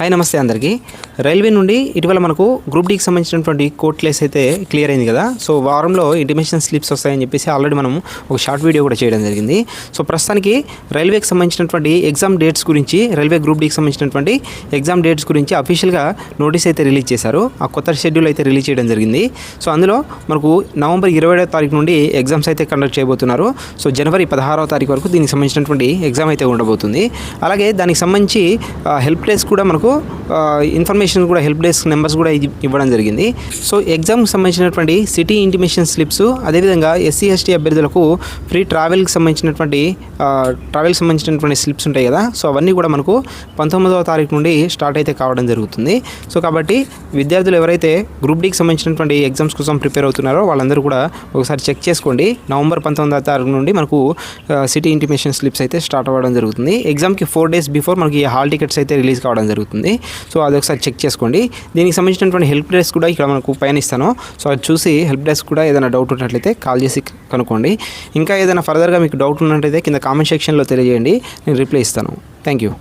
Hi నమస్తే అందరికీ railway నుండి ఇటీవల మనకు గ్రూప్ డీకి సంబంధించినటువంటి కోర్ట్ ప్లేస్ అయితే క్లియర్ అయింది కదా. సో వారంలో ఇంటిమేషన్ స్లిప్స్ వస్తాయని చెప్పేసి ఆల్రెడీ మనం ఒక షార్ట్ వీడియో కూడా చేయడం జరిగింది. సో ప్రస్తుతానికి రైల్వేకి సంబంధించినటువంటి ఎగ్జామ్ డేట్స్ గురించి రైల్వే గ్రూప్ డీకి సంబంధించినటువంటి ఎగ్జామ్ డేట్స్ గురించి అఫీషియల్గా నోటీస్ అయితే రిలీజ్ చేశారు. ఆ కొత్త షెడ్యూల్ అయితే రిలీజ్ చేయడం జరిగింది. సో అందులో మనకు నవంబర్ ఇరవై తారీఖు నుండి ఎగ్జామ్స్ అయితే కండక్ట్ చేయబోతున్నారు. సో జనవరి పదహారవ తారీఖు వరకు దీనికి సంబంధించినటువంటి ఎగ్జామ్ అయితే ఉండబోతుంది. అలాగే దానికి సంబంధించి హెల్ప్ డెస్క్ కూడా మనకు ఇన్ఫర్మేషన్ కూడా హెల్ప్ డెస్క్ నెంబర్స్ కూడా ఇవ్వడం జరిగింది. సో ఎగ్జామ్కి సంబంధించినటువంటి సిటీ ఇంటిమేషన్ స్లిప్స్ అదేవిధంగా ఎస్సీ ఎస్టీ అభ్యర్థులకు ఫ్రీ ట్రావెల్కి సంబంధించినటువంటి ట్రావెల్కి సంబంధించినటువంటి స్లిప్స్ ఉంటాయి కదా. సో అవన్నీ కూడా మనకు పంతొమ్మిదవ తారీఖు నుండి స్టార్ట్ అయితే కావడం జరుగుతుంది. సో కాబట్టి విద్యార్థులు ఎవరైతే గ్రూప్ డీకి సంబంధించినటువంటి ఎగ్జామ్స్ కోసం ప్రిపేర్ అవుతున్నారో వాళ్ళందరూ కూడా ఒకసారి చెక్ చేసుకోండి. నవంబర్ పంతొమ్మిదవ తారీఖు నుండి మనకు సిటీ ఇంటిమేషన్ స్లిప్స్ అయితే స్టార్ట్ అవ్వడం జరుగుతుంది. ఎగ్జామ్కి ఫోర్ డేస్ బిఫోర్ మనకి హాల్ టికెట్స్ అయితే రిలీజ్ కావడం జరుగుతుంది. సో అది ఒకసారి చెక్ చేసుకోండి. దీనికి సంబంధించినటువంటి హెల్ప్ డెస్క్ కూడా ఇక్కడ మనకు పైన ఇస్తాను. సో అది చూసి హెల్ప్ డెస్క్ కూడా ఏదైనా డౌట్ ఉన్నట్లయితే కాల్ చేసి కనుక్కోండి. ఇంకా ఏదైనా ఫర్దర్గా మీకు డౌట్ ఉన్నట్లయితే కింద కామెంట్ సెక్షన్లో తెలియజేయండి. నేను రిప్లై ఇస్తాను. Thank you